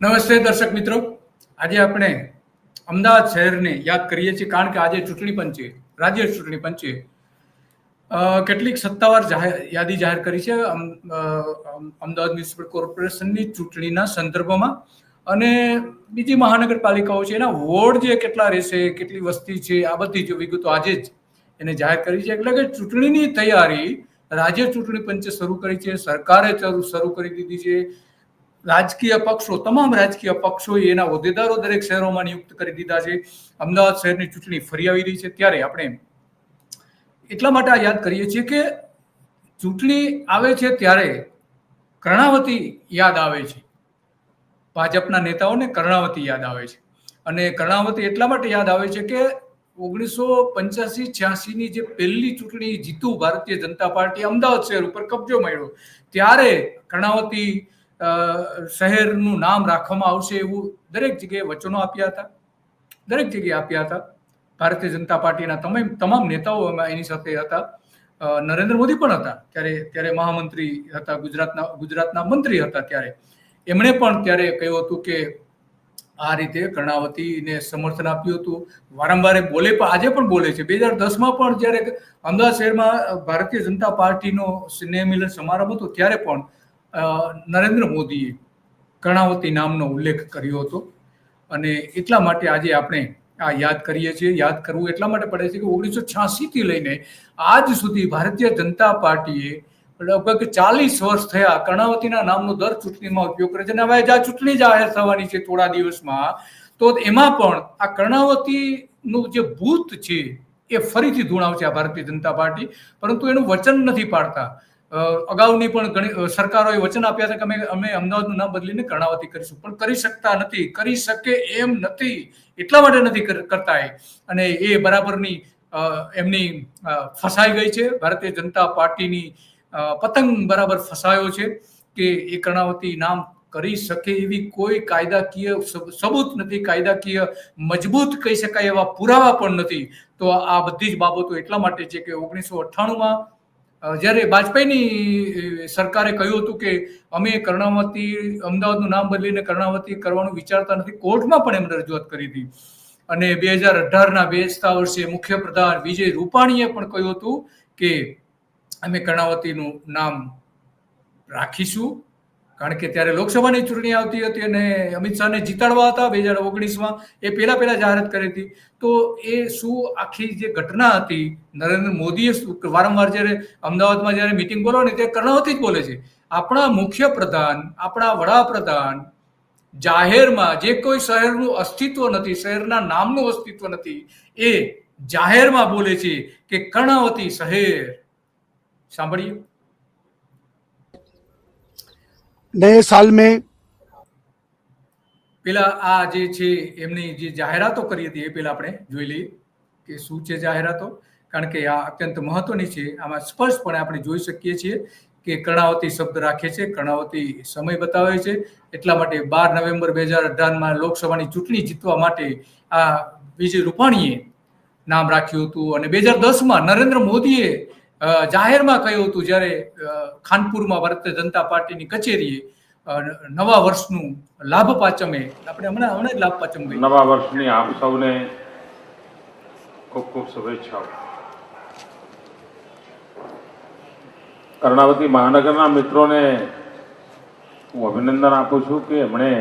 નમસ્તે દર્શક મિત્રો. આજે આપણે અમદાવાદ શહેરને યાદ કરીએ છીએ કારણ કે આજે ચૂંટણી પંચે, રાજ્ય ચૂંટણી પંચે કેટલીક સત્તાવાર યાદી જાહેર કરી છે. અમદાવાદ મ્યુનિસિપલ કોર્પોરેશનની ચૂંટણીના સંદર્ભમાં. અને બીજી મહાનગરપાલિકાઓ છે, એના વોર્ડ જે કેટલા રહેશે, કેટલી વસ્તી છે, આ બધી જો વિગતો આજે જ એને જાહેર કરી છે. એટલે કે ચૂંટણીની તૈયારી રાજ્ય ચૂંટણી પંચે શરૂ કરી છે, સરકારે શરૂ કરી દીધી છે. રાજકીય પક્ષો, તમામ રાજકીય પક્ષોએ એના હોદ્દેદારો દરેક શહેરોમાં નિયુક્ત કરી દીધા છે. અમદાવાદ શહેરની ચૂંટણી ફરી આવી રહી છે. ત્યારે આપણે એટલા માટે આ યાદ કરીએ છીએ કે ચૂંટણી આવે છે ત્યારે કર્ણાવતી યાદ આવે છે. ભાજપના નેતાઓને કર્ણાવતી યાદ આવે છે. અને કર્ણાવતી એટલા માટે યાદ આવે છે કે ઓગણીસો પંચ્યાસી છ્યાસીની જે પહેલી ચૂંટણી જીતું ભારતીય જનતા પાર્ટી અમદાવાદ શહેર ઉપર કબજો મળ્યો ત્યારે કર્ણાવતી શહેરનું નામ રાખવામાં આવશે એવું દરેક જગ્યાએ વચનો આપ્યા હતા. દરેક જગ્યાએ આપ્યા હતા. ભારતીય જનતા પાર્ટીના તમામ તમામ નેતાઓ એની સાથે હતા. નરેન્દ્ર મોદી પણ હતા ત્યારે ત્યારે મહામંત્રી હતા, ગુજરાતના ગુજરાતના મંત્રી હતા ત્યારે. એમણે પણ ત્યારે કહ્યું હતું કે આ રીતે કર્ણાવતીને સમર્થન આપ્યું હતું. વારંવાર બોલે પણ, આજે પણ બોલે છે. બે હજાર દસમાં પણ જ્યારે અમદાવાદ શહેરમાં ભારતીય જનતા પાર્ટીનો સ્નેહ મિલન સમારંભ હતો, ત્યારે પણ નરેન્દ્ર મોદીએ કર્ણાવતી નામનો ઉલ્લેખ કર્યો હતો. અને એટલા માટે આજે આપણે આ યાદ કરીએ છીએ. યાદ કરવું એટલા માટે પડે છે કે ઓગણીસો છ્યાસીથી લઈને આજ સુધી ભારતીય જનતા પાર્ટીએ લગભગ ચાલીસ વર્ષ થયા કર્ણાવતીના નામનો દર ચૂંટણીમાં ઉપયોગ કરે છે. અને હવે આ ચૂંટણી જાહેર થવાની છે થોડા દિવસમાં. તો એમાં પણ આ કર્ણાવતીનું જે ભૂત છે એ ફરીથી ધૂણાવશે આ ભારતીય જનતા પાર્ટી. પરંતુ એનું વચન નથી પાડતા. અગાઉની પણ ઘણી સરકારોએ વચન આપ્યા હતા કે અમે અમે અમદાવાદનું નામ બદલીને કર્ણાવતી કરીશું. પણ કરી શકતા નથી. કરી શકે એમ નથી. એટલા માટે નથી કરતા અને એ બરાબરની એમની ફસાઈ ગઈ છે. ભારતીય જનતા પાર્ટીની પતંગ બરાબર ફસાયો છે કે એ કર્ણાવતી નામ કરી શકે એવી કોઈ કાયદાકીય સબૂત નથી, કાયદાકીય મજબૂત કહી શકાય એવા પુરાવા પણ નથી. તો આ બધી જ બાબતો એટલા માટે છે કે ઓગણીસો અઠ્ઠાણુંમાં જ્યારે વાજપેયીની સરકારે કહ્યું હતું કે અમે કર્ણાવતી, અમદાવાદનું નામ બદલીને કર્ણાવતી કરવાનું વિચારતા નથી, કોર્ટમાં પણ એમને રજૂઆત કરી હતી. અને બે હજાર અઢારના બેસતા વર્ષે મુખ્ય પ્રધાન વિજય રૂપાણીએ પણ કહ્યું હતું કે અમે કર્ણાવતીનું નામ રાખીશું. કારણ કે ત્યારે લોકસભાની ચૂંટણી આવતી હતી અને અમિત શાહને જીતાડવા હતા બે હજાર ઓગણીસમાં. એ પહેલા પહેલા જાહેરાત કરી હતી. તો એ શું આખી જે ઘટના હતી, નરેન્દ્ર મોદીએ વારંવાર જ્યારે અમદાવાદમાં જ્યારે મિટિંગ બોલો ને ત્યારે કર્ણાવતી જ બોલે છે. આપણા મુખ્ય પ્રધાન, આપણા વડાપ્રધાન જાહેરમાં જે કોઈ શહેરનું અસ્તિત્વ નથી, શહેરના નામનું અસ્તિત્વ નથી, એ જાહેરમાં બોલે છે કે કર્ણાવતી શહેર. સાંભળીએ? નયે સાલ મેં પેલા આ જે છે, એમની જે જાહેરાતો કરી હતી, એ પેલા આપણે જોઈ લઈએ કે શું છે જાહેરાતો. કારણ કે આ અત્યંત મહત્વની છે. આમાં સ્પષ્ટપણે આપણે જોઈ શકીએ છીએ કે કર્ણાવતી શબ્દ રાખે છે, કર્ણાવતી સમય બતાવે છે. એટલા માટે બાર નવેમ્બર બે હજાર અઢારમાં લોકસભાની ચૂંટણી જીતવા માટે આ વિજય રૂપાણીએ નામ રાખ્યું હતું. અને બે હજાર દસમાં નરેન્દ્ર મોદીએ જાહેરમાં કહ્યું હતું જ્યારે અ, ખાનપુરમાં ભારતીય જનતા પાર્ટીની કચેરીએ અ, નવા વર્ષનું લાભ પાંચમે આપણે હમણાં હમણાં જ લાભ પાંચમ ગઈ નવા વર્ષની આપ સૌને ખૂબ ખૂબ શુભેચ્છાઓ કર્ણાવતી મહાનગરના મિત્રોને હું અભિનંદન આપું છું કે એમણે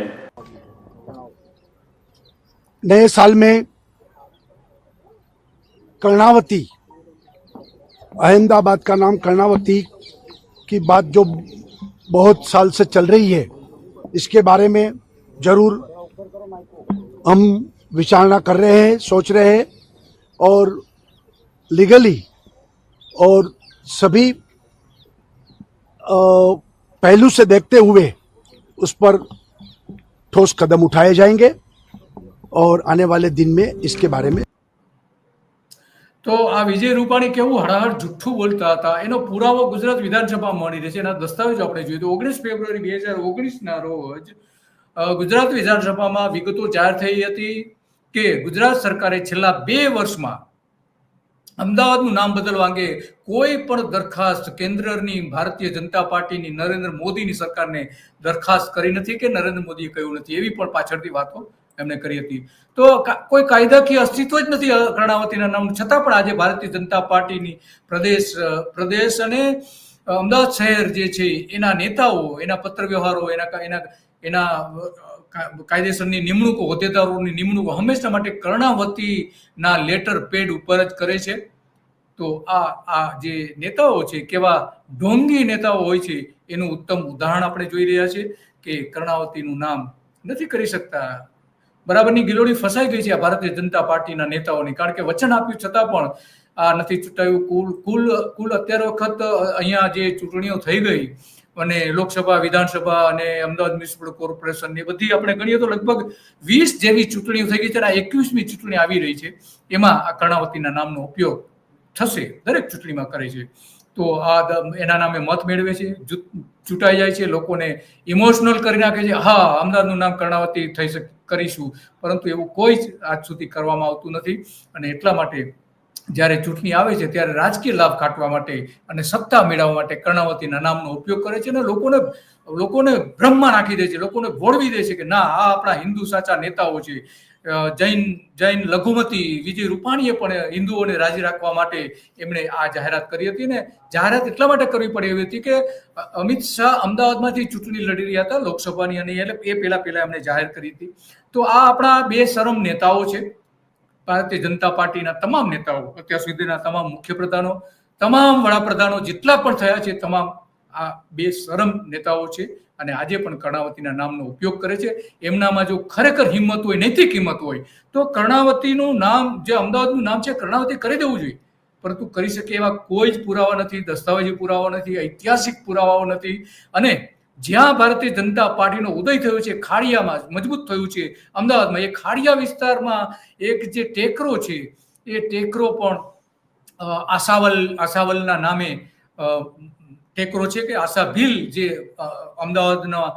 नए साल में कर्णावती अहमदाबाद का नाम कर्णावती की बात जो बहुत साल से चल रही है, इसके बारे में ज़रूर हम विचारणा कर रहे हैं, सोच रहे हैं और लीगली और सभी पहलू से देखते हुए उस पर ठोस कदम उठाए जाएँगे और आने वाले दिन में इसके बारे में તો આ વિજય રૂપાણી કેવું હળહળ, જુઠ્ઠું બોલતા હતા? એનો પુરાવો ગુજરાત વિધાનસભામાં મળી રહે છે એના દસ્તાવેજો આપણે જોઈએ તો ઓગણીસ ફેબ્રુઆરી બે હજાર ઓગણીસના રોજ ગુજરાત વિધાનસભામાં વિગતો જાહેર થઈ હતી કે ગુજરાત સરકારે છેલ્લા બે વર્ષમાં અમદાવાદનું નામ બદલવા અંગે કોઈ પણ દરખાસ્ત કેન્દ્રની ભારતીય જનતા પાર્ટીની નરેન્દ્ર મોદીની સરકારને દરખાસ્ત કરી નથી કે નરેન્દ્ર મોદીએ કહ્યું નથી, એવી પણ પાછળથી વાતો એમણે કરી હતી. તો કોઈ કાયદાકીય અસ્તિત્વ જ નથી કર્ણાવતીના નામ. છતાં પણ આજે ભારતીય જનતા પાર્ટીની પ્રદેશ પ્રદેશ અને અમદાવાદ શહેર જે છે, એના નેતાઓ, એના પત્ર વ્યવહારો એના એના એના કાયદેસરની નિમણૂકો, હોદ્દેદારોની નિમણૂકો હંમેશા માટે કર્ણાવતીના લેટર પેડ ઉપર જ કરે છે. તો આ આ જે નેતાઓ છે, કેવા ઢોંગી નેતાઓ હોય છે, એનું ઉત્તમ ઉદાહરણ આપણે જોઈ રહ્યા છે કે કર્ણાવતીનું નામ નથી કરી શકતા બરાબરની ગિલોડી ફસાઈ ગઈ છે આ ભારતીય જનતા પાર્ટીના નેતાઓની. કારણ કે વચન આપ્યું છતાં પણ આ નથી ચૂંટાયું. કુલ કુલ કુલ અત્યાર વખત અહીંયા જે ચૂંટણીઓ થઈ ગઈ અને લોકસભા, વિધાનસભા અને અમદાવાદ મ્યુનિસિપલ કોર્પોરેશનની બધી આપણે ગણીએ તો લગભગ વીસ જેવી ચૂંટણીઓ થઈ ગઈ છે આ એકવીસમી ચૂંટણી આવી રહી છે. એમાં આ કર્ણાવતીના નામનો ઉપયોગ થશે, દરેક ચૂંટણીમાં કરે છે. તો આ એના નામે મત મેળવે છે ચૂંટાઈ જાય છે, લોકોને ઇમોશનલ કરી નાખે છે. હા, અમદાવાદનું નામ કર્ણાવતી થઈ શક. કરીશું. પરંતુ એવું કોઈ જ આજ સુધી કરવામાં આવતું નથી અને એટલા માટે જ્યારે ચૂંટણી આવે છે ત્યારે રાજકીય લાભ કાઢવા માટે અને સત્તા મેળવવા માટે કર્ણાવતીના નામનો ઉપયોગ કરે છે અને લોકોને લોકોને ભ્રમમાં નાખી દે છે, લોકોને ભોળવી દે છે કે ના, આ આપણા હિન્દુ સાચા નેતાઓ છે. જૈન જૈન લઘુમતી વિજય રૂપાણીએ પણ હિન્દુઓને રાજી રાખવા માટે એમણે આ જાહેરાત કરી હતી ને જાહેરાત એટલા માટે કરવી પડી એવી હતી કે અમિત શાહ અમદાવાદમાંથી ચૂંટણી લડી રહ્યા હતા લોકસભાની અને એટલે એ પહેલા પહેલા એમણે જાહેર કરી હતી. તો આ આપણા બે શરમ નેતાઓ છે. ભારતીય જનતા પાર્ટીના તમામ નેતાઓ, અત્યાર સુધીના તમામ મુખ્યપ્રધાનો, તમામ વડાપ્રધાનો જેટલા પણ થયા છે, તમામ આ બે શરમ નેતાઓ છે. અને આજે પણ કર્ણાવતીના નામનો ઉપયોગ કરે છે. એમનામાં જો ખરેખર હિંમત હોય, નૈતિક હિંમત હોય, તો કર્ણાવતીનું નામ, જે અમદાવાદનું નામ છે, કર્ણાવતી કરી દેવું જોઈએ. પરંતુ કરી શકે એવા કોઈ જ પુરાવા નથી, દસ્તાવેજી પુરાવા નથી, ઐતિહાસિક પુરાવાઓ નથી. અને જ્યાં ભારતીય જનતા પાર્ટીનો ઉદય થયો છે, ખાડિયામાં મજબૂત થયું છે, અમદાવાદમાં, એ ખાડિયા વિસ્તારમાં એક જે ટેકરો છે, એ ટેકરો પણ આસાવલ આશાવલના નામે ટેકરો છે કે આશા ભીલ જે અમદાવાદના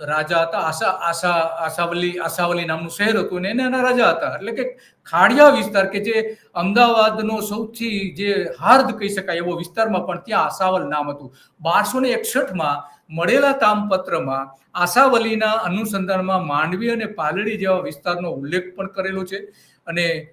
રાજા હતા, આશા આશા, આશાવલી આશાવલી નામનું શહેર હતું અને એના રાજા હતા. એટલે કે ખાડિયા વિસ્તાર કે જે અમદાવાદનો સૌથી જે હાર્દ કહી શકાય એવો વિસ્તારમાં પણ ત્યાં આશાવલ નામ હતું. બારસો ને એકસઠમાં મળેલા તામપત્રમાં આશાવલીના અનુસંધાનમાં માંડવી અને પાલડી જેવા વિસ્તારનો ઉલ્લેખ પણ કરેલો છે. અને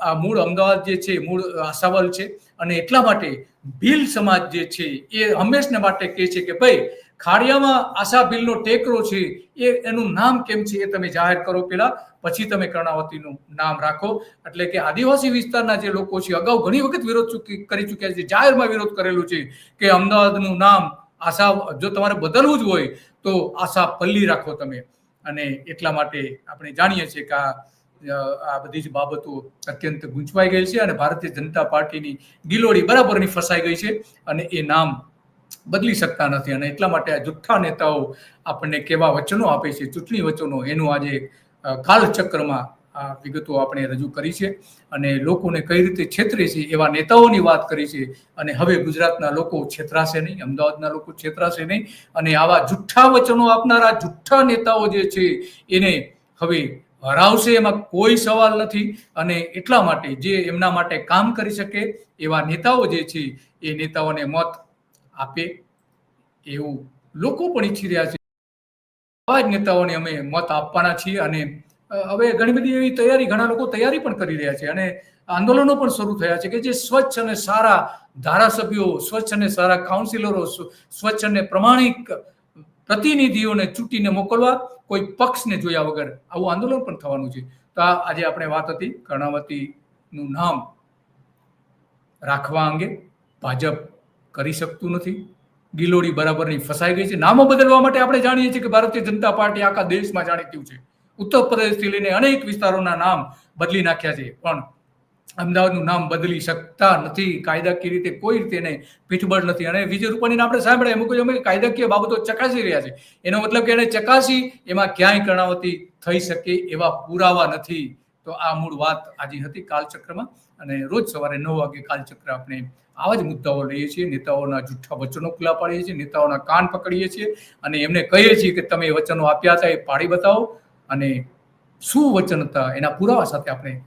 આ મૂળ અમદાવાદ જે છે, મૂળ આસાવલ છે, અને એટલા માટે ભીલ સમાજ જે છે, એ હંમેશને માટે કહે છે કે ભાઈ, ખાડિયામાં આશા ભીલનો ટેકરો છે, એ, એનું નામ કેમ છે એ તમે જાહેર કરો પેલા, પછી તમે કર્ણાવતીનું નામ રાખો. એટલે કે આદિવાસી વિસ્તારના જે લોકો છે, અગાઉ ઘણી વખત વિરોધ ચૂકી- કરી ચૂક્યા છે, જાહેરમાં વિરોધ કરેલું છે કે અમદાવાદનું નામ આશા, જો તમારે બદલવું જ હોય, તો આશા પલ્લી રાખો તમે. અને એટલા માટે આપણે જાણીએ છીએ કે આ આ બધી જ બાબતો અત્યંત ગૂંચવાઈ ગઈ છે અને ભારતીય જનતા પાર્ટીની ગિલોડી બરાબરની ફસાઈ ગઈ છે અને એ નામ બદલી શકતા નથી. અને એટલા માટે આ જુઠ્ઠા નેતાઓ આપણને કેવા વચનો આપે છે ચૂંટણી વચનો એનું આજે અ, કાલચક્રમાં આ વિગતો આપણે રજૂ કરી છે અને લોકોને કઈ રીતે છેતરે છે એવા નેતાઓની વાત કરી છે અને હવે ગુજરાતના લોકો છેતરાશે નહીં અમદાવાદના લોકો છેતરાશે નહીં અને આવા જુઠ્ઠા વચનો આપનારા જુઠ્ઠા નેતાઓ જે છે એને હવે હરાવશે એમાં કોઈ સવાલ નથી અને એટલા માટે જે એમના માટે કામ કરી શકે એવા નેતાઓ જે છે, એ નેતાઓને મત આપે એવું લોકો પણ ઈચ્છી રહ્યા છે. આવા જ નેતાઓને અમે મત આપવાના છીએ અને હવે ઘણી બધી એવી તૈયારી, ઘણા લોકો તૈયારી પણ કરી રહ્યા છે અને આંદોલનો પણ શરૂ થયા છે કે જે સ્વચ્છ અને સારા ધારાસભ્યો, સ્વચ્છ અને સારા કાઉન્સિલરો સ્વચ્છ અને પ્રમાણિક પ્રતિનિધિઓને ચૂંટીને મોકલવા, કોઈ પક્ષને જોયા વગર આવું આંદોલન પણ થવાનું છે. તો આ આજે આપણે વાત હતી કર્ણાવતીનું નામ રાખવા અંગે. ભાજપ કરી શકતું નથી. ગિલોડી બરાબરની ફસાઈ ગઈ છે. નામો બદલવા માટે આપણે જાણીએ છીએ કે ભારતીય જનતા પાર્ટી આખા દેશમાં જાણીતું છે. ઉત્તર પ્રદેશથી લઈને અનેક વિસ્તારોના નામ બદલી નાખ્યા છે. પણ અમદાવાદનું નામ બદલી શકતા નથી. કાયદાકીય રીતે કોઈ રીતે એને પીઠબળ નથી. અને વિજય રૂપાણીને આપણે સાંભળ્યા, એમ કહ્યું અમે કાયદાકીય બાબતો ચકાસી રહ્યા છે એનો મતલબ કે એને ચકાસી એમાં ક્યાંય કર્ણાવતી થઈ શકે એવા પુરાવા નથી. તો આ મૂળ વાત આજે હતી કાલચક્રમાં. અને રોજ સવારે નવ વાગે કાલચક્ર આપણે આવા જ મુદ્દાઓ લઈએ છીએ. નેતાઓના જૂઠા વચનો ખુલ્લા પાડીએ છીએ. નેતાઓના કાન પકડીએ છીએ. અને એમને કહીએ છીએ કે તમે વચનો આપ્યા હતા એ પાડી બતાવો. અને શું વચન હતા એના પુરાવા સાથે આપણે